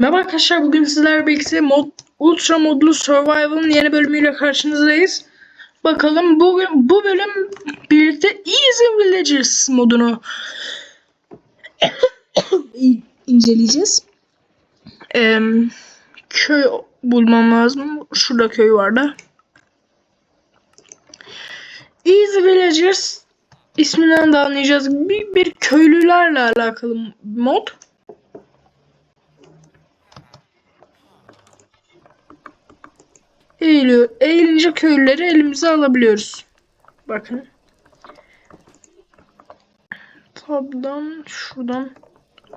Merhaba arkadaşlar bugün sizlerle birlikte mod, Ultra modlu Survival'ın yeni bölümüyle karşınızdayız. Bakalım bugün bu bölüm birlikte Easy Villagers modunu in- inceleyeceğiz. Ee, köy bulmam lazım. Şurada köy vardı. Easy Villagers isminden de anlayacağız. Bir, bir köylülerle alakalı mod. Eğiliyor. Eğilince köylüleri elimize alabiliyoruz. Bakın. Tabdan şuradan.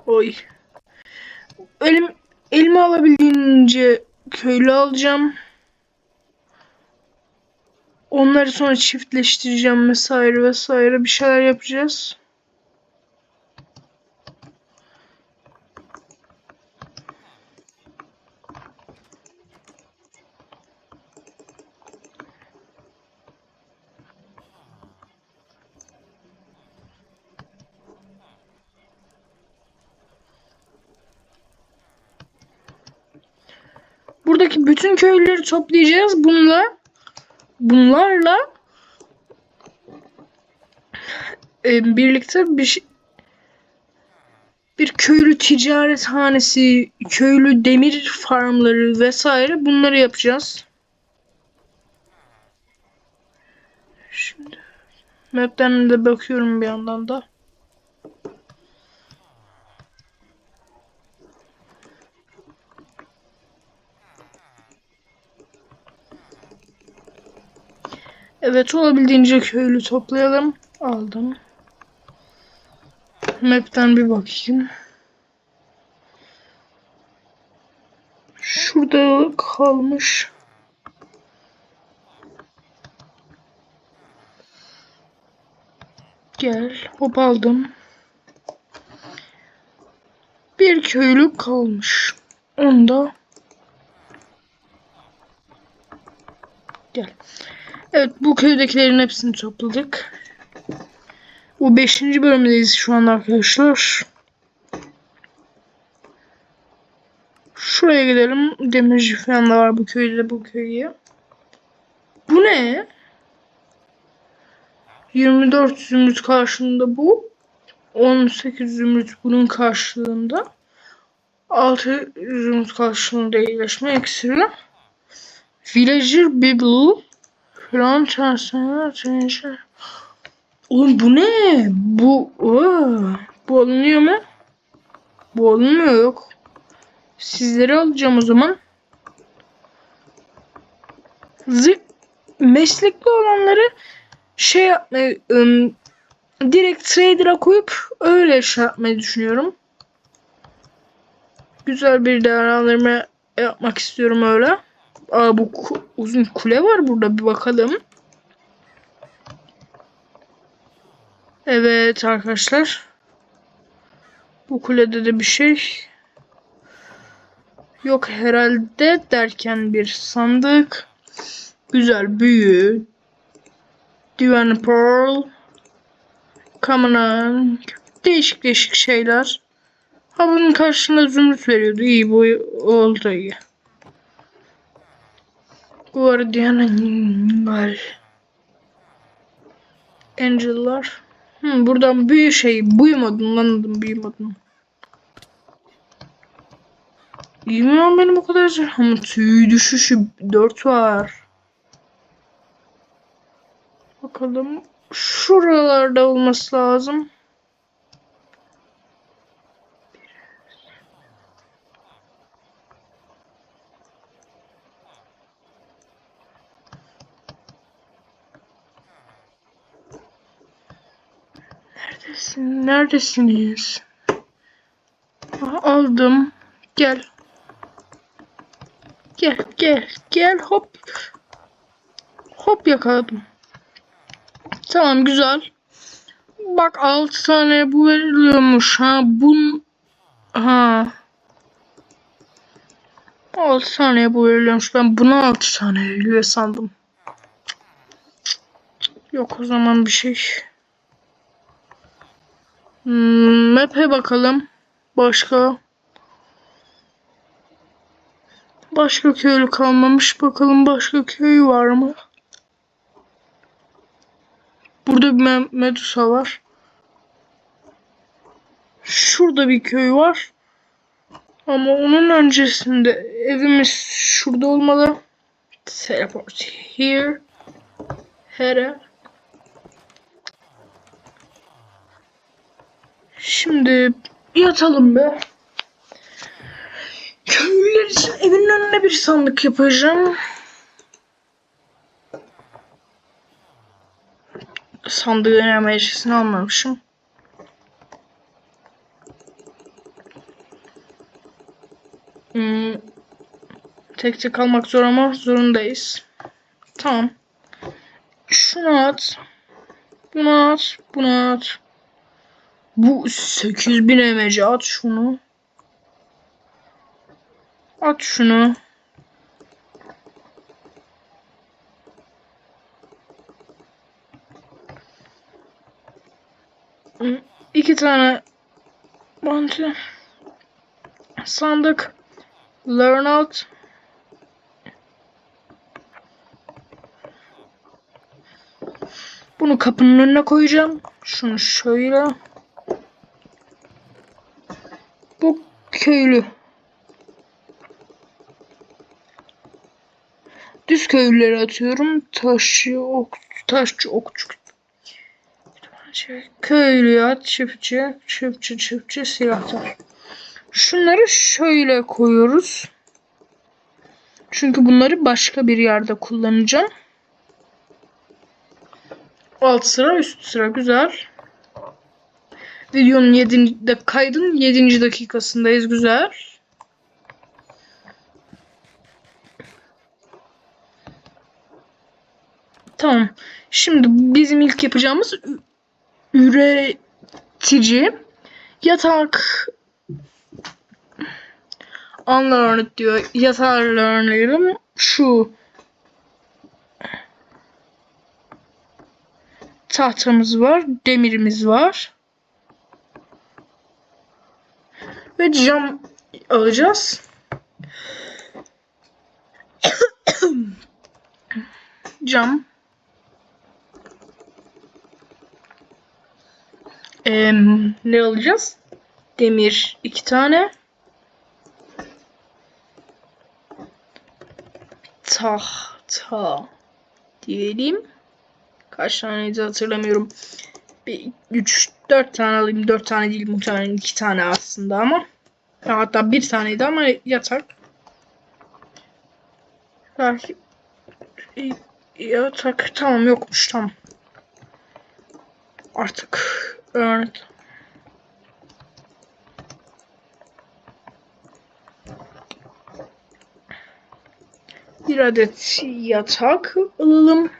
Oy. Elim elime alabildiğince köylü alacağım. Onları sonra çiftleştireceğim vesaire vesaire bir şeyler yapacağız. Buradaki bütün köylüleri toplayacağız. Bununla bunlarla e, birlikte bir şey- bir köylü ticarethanesi, köylü demir farmları vesaire bunları yapacağız. Şimdi map'ten de bakıyorum bir yandan da. Evet olabildiğince köylü toplayalım. Aldım. Map'ten bir bakayım. Şurada kalmış. Gel. Hop aldım. Bir köylü kalmış. Onda Gel. Evet bu köydekilerin hepsini topladık. Bu 5. bölümdeyiz şu an arkadaşlar. Şuraya gidelim. Demirci falan da var bu köyde bu köyye. Bu ne? 24 zümrüt karşılığında bu. 18 zümrüt bunun karşılığında. 6 zümrüt karşılığında iyileşme iksiri. Villager Bible Falan çarşına çarşı. Oğlum bu ne? Bu Oo, bu alınıyor mu? Bu alınmıyor yok. Sizleri alacağım o zaman. Zı meslekli olanları şey yapmayı ım, direkt trader'a koyup öyle şey yapmayı düşünüyorum. Güzel bir değerlendirme yapmak istiyorum öyle. Aa bu ku- uzun kule var burada bir bakalım. Evet arkadaşlar. Bu kulede de bir şey yok herhalde derken bir sandık. Güzel büyü. Divan Pearl. Common on. Değişik değişik şeyler. Ha bunun karşılığında zümrüt veriyordu. İyi bu oldu iyi. Guardianlar. Angel'lar. Hmm, buradan büyü şey buymadım anladım buymadım. Bilmiyorum benim o kadar ama tüy düşüşü 4 var. Bakalım şuralarda olması lazım. Neredesiniz? Aldım. Gel. Gel gel gel hop. Hop yakaladım. Tamam güzel. Bak 6 tane bu veriliyormuş ha. Bun ha. 6 tane bu veriliyormuş. Ben buna 6 tane veriliyor sandım. Yok o zaman bir şey. Hmm, map'e bakalım. Başka. Başka köylü kalmamış. Bakalım başka köy var mı? Burada bir me- Medusa var. Şurada bir köy var. Ama onun öncesinde evimiz şurada olmalı. Teleport here. Here. Şimdi yatalım be. Köylüler için evin önüne bir sandık yapacağım. Sandığın enerjisini almamışım. Hmm, tek tek almak zor ama zorundayız. Tamam. Şunu at. Bunu at. Bunu at. Bu 8000 emeci at şunu. At şunu. İki tane bantı. Sandık. Learn out. Bunu kapının önüne koyacağım. Şunu şöyle. Bu köylü. Düz köylüleri atıyorum. Taşçı, ok, taşçı, okçu. Köylü at, çiftçi, çiftçi, çiftçi, silahtar. Şunları şöyle koyuyoruz. Çünkü bunları başka bir yerde kullanacağım. Alt sıra üst sıra güzel. Videonun 7. de kaydın 7. dakikasındayız güzel. Tamam. Şimdi bizim ilk yapacağımız üretici yatak unlearned diyor. Yatağı learnleyelim. Şu tahtamız var, demirimiz var. Ve cam alacağız. cam. Em, ne alacağız? Demir iki tane. Tahta diyelim. Kaç taneydi hatırlamıyorum. Bir 3 4 tane alayım. 4 tane değil muhtemelen 2 tane aslında ama. Hatta bir taneydi ama yatak. Belki yatak tamam yokmuş tamam. Artık evet. Bir adet yatak alalım.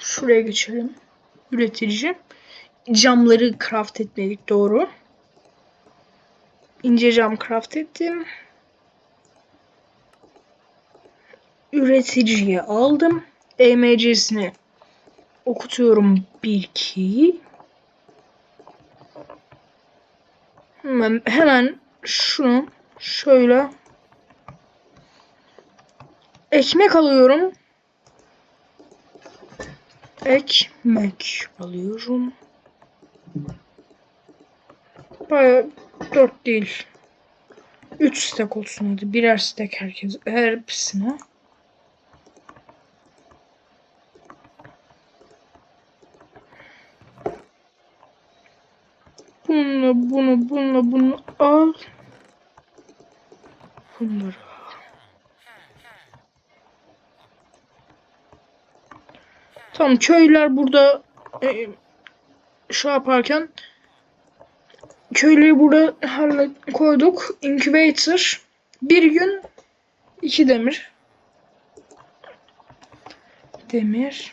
Şuraya geçelim. Üretici. Camları craft etmedik doğru. İnce cam craft ettim. Üreticiye aldım. EMC'sini okutuyorum 1 2 Hemen, hemen şunu şöyle ekmek alıyorum. Ekmek alıyorum. Baya dört değil. Üç stek olsun hadi. Birer stek herkes. Hepsine. Bununla bunu bununla bunu al. Bunları Tamam köylüler burada e, şu yaparken köylüyü burada koyduk. Incubator bir gün iki demir. Demir.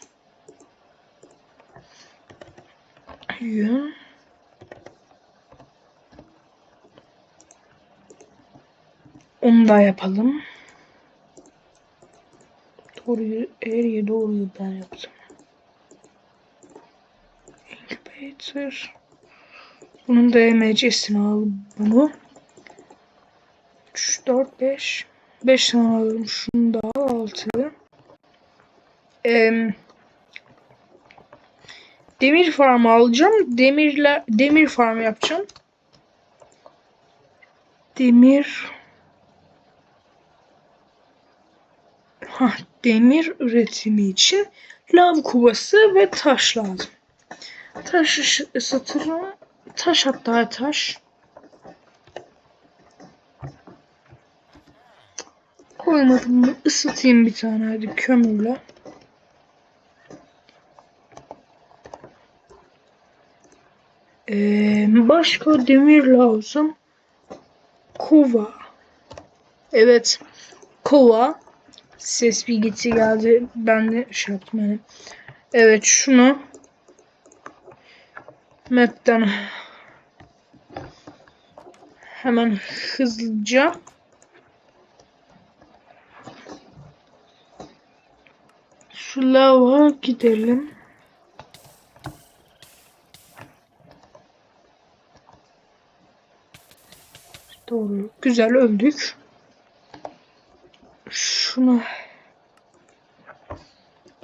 Yün. Onu da yapalım. Doğruyu, eğriye doğruyu ben yaptım. Incubator. Bunun da EMC'sini al bunu. 3, 4, 5. 5 tane alıyorum. Şunu da 6. Ee, demir farmı alacağım. Demirle demir farmı yapacağım. Demir ha demir üretimi için lav kovası ve taş lazım. Taş ışı- ısıtırım. Taş hatta taş. Koymadım mı? Isıtayım bir tane hadi kömürle. Ee, başka demir lazım. Kova. Evet. Kova. Ses bilgisi geldi. Ben de şey yaptım yani. Evet şunu map'ten hemen hızlıca şu lava gidelim. Doğru. Güzel öldük. Şunu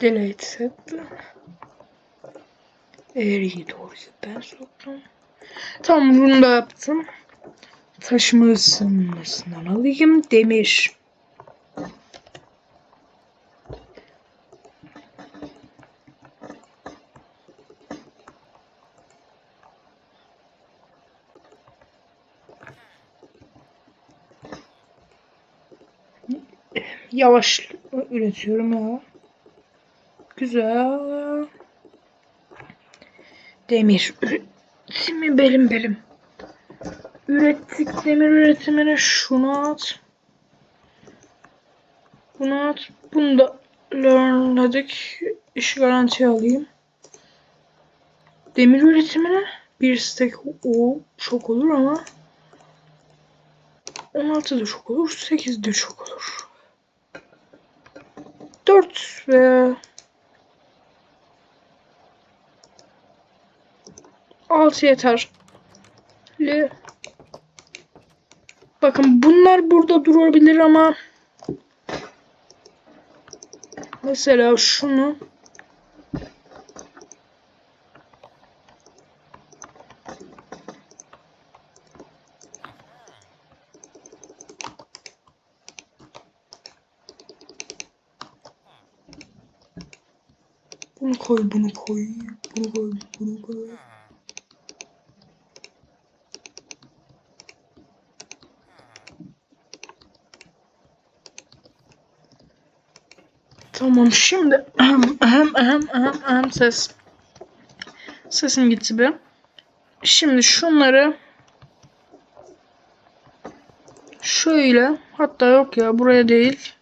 delete set. Eğriyi doğrusu ben soktum. Tamam bunu da yaptım. Taşımı ısınmasından alayım. Demir. Yavaş üretiyorum ya. Güzel. Demir üretimi belim belim. Ürettik demir üretimine şunu at. Bunu at. Bunu da learnledik. İş garantiye alayım. Demir üretimine bir stack o çok olur ama 16 da çok olur. 8 de çok olur. 4 ve 6 yeter. Bakın bunlar burada durabilir ama mesela şunu Bunu koy, bunu koy, bunu koy, bunu koy. Tamam şimdi ahem ahem ahem ahem ahem ses. Sesim gitti bir. Şimdi şunları şöyle hatta yok ya buraya değil.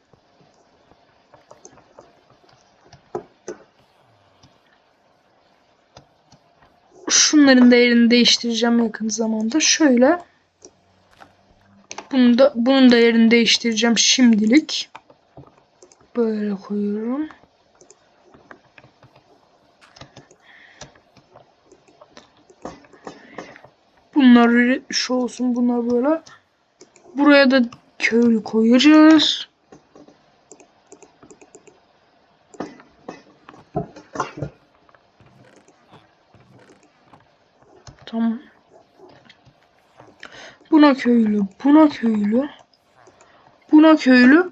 Şunların değerini değiştireceğim yakın zamanda. Şöyle. Bunu da, bunun değerini değiştireceğim şimdilik. Böyle koyuyorum. Bunlar şu olsun bunlar böyle. Buraya da köylü koyacağız. Tamam. Buna köylü, buna köylü. Buna köylü.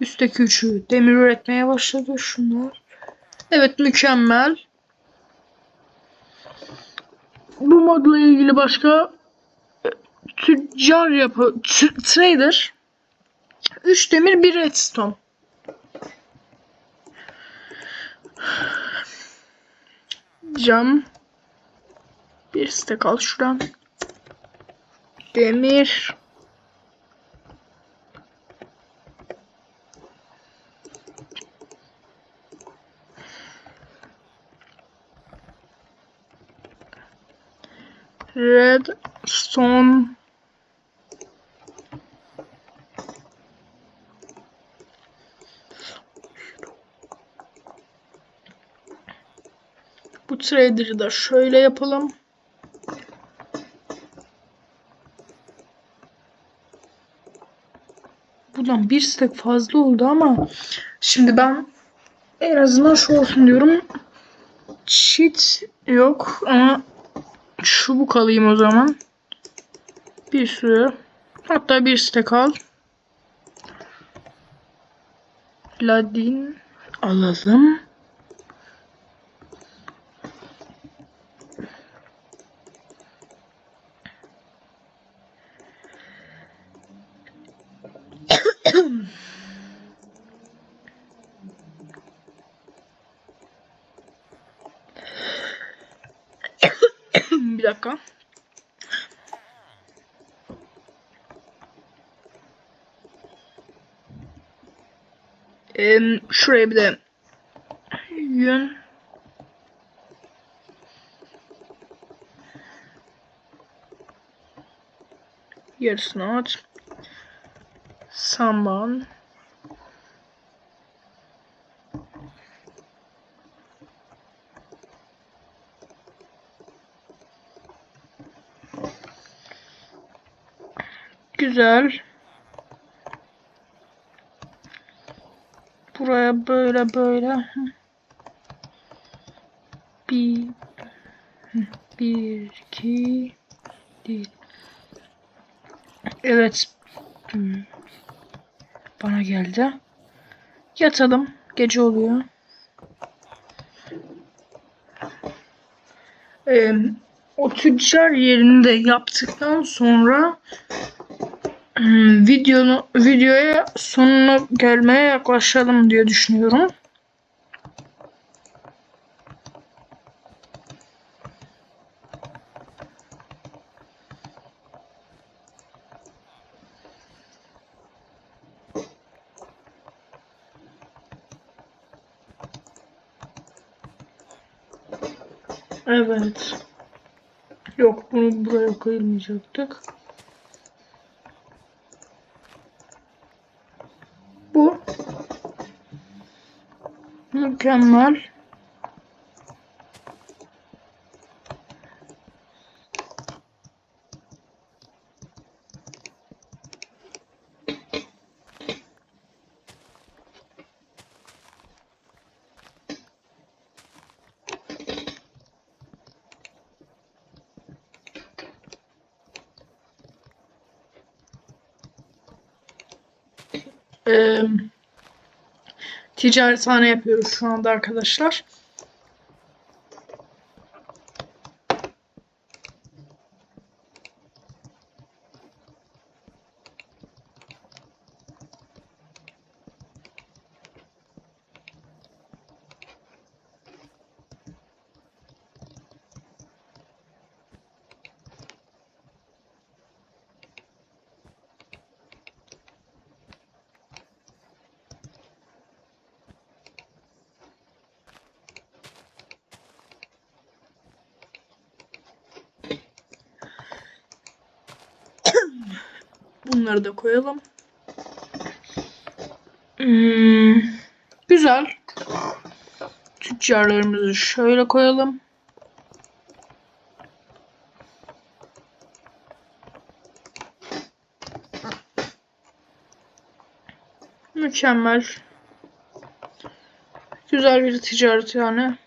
Üstteki üçü demir üretmeye başladı şunlar. Evet mükemmel. Bu modla ilgili başka e, tüccar yapı trader 3 demir 1 redstone. Cam bir stack al şuradan. Demir Redstone Bu trader'ı da şöyle yapalım. buradan bir stack fazla oldu ama şimdi ben en azından şu olsun diyorum. Cheat yok ama çubuk alayım o zaman. Bir sürü. Hatta bir stack al. Ladin alalım. Bir dakika. Em, şuraya bir de yün yarısını at. Saman. Güzel. Buraya böyle böyle. Bir, bir, iki, değil. Evet. Bana geldi. Yatalım. Gece oluyor. Ee, o tüccar yerini de yaptıktan sonra videonu videoya sonuna gelmeye yaklaşalım diye düşünüyorum. Evet. Yok bunu buraya koymayacaktık. Bu mükemmel. Ee, ticarethane yapıyoruz şu anda arkadaşlar. Bunları da koyalım. Hmm, güzel. Tüccarlarımızı şöyle koyalım. Mükemmel. Güzel bir ticaret yani.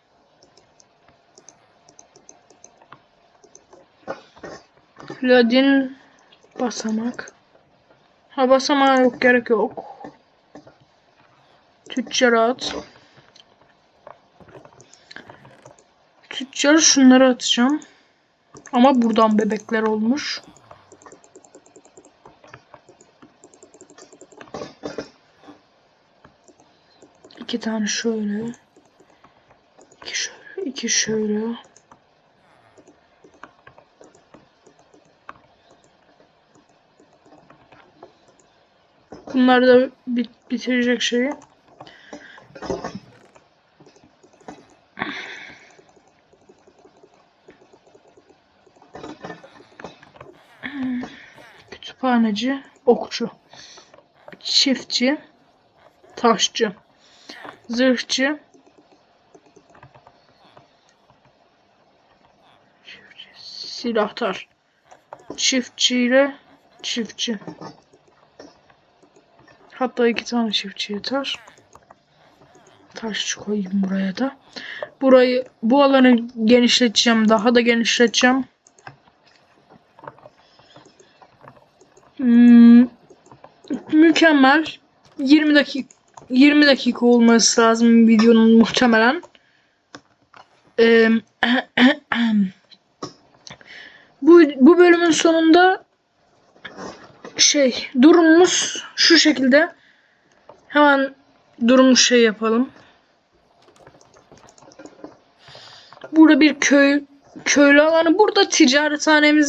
Ladin basamak. Ha basamağa yok gerek yok. Tüccar at. Tüccar şunları atacağım. Ama buradan bebekler olmuş. İki tane şöyle. İki şöyle. iki şöyle. Bunlar da bit bitirecek şeyi. Kütüphaneci, okçu, çiftçi, taşçı, zırhçı, silahtar, çiftçiyle çiftçi. Hatta iki tane çiftçi yeter. Taş koyayım buraya da. Burayı bu alanı genişleteceğim. Daha da genişleteceğim. Hmm, mükemmel. 20 dakika 20 dakika olması lazım videonun muhtemelen. Ee, bu bu bölümün sonunda şey durumumuz şu şekilde. Hemen durumu şey yapalım. Burada bir köy köylü alanı. Burada ticarethanemiz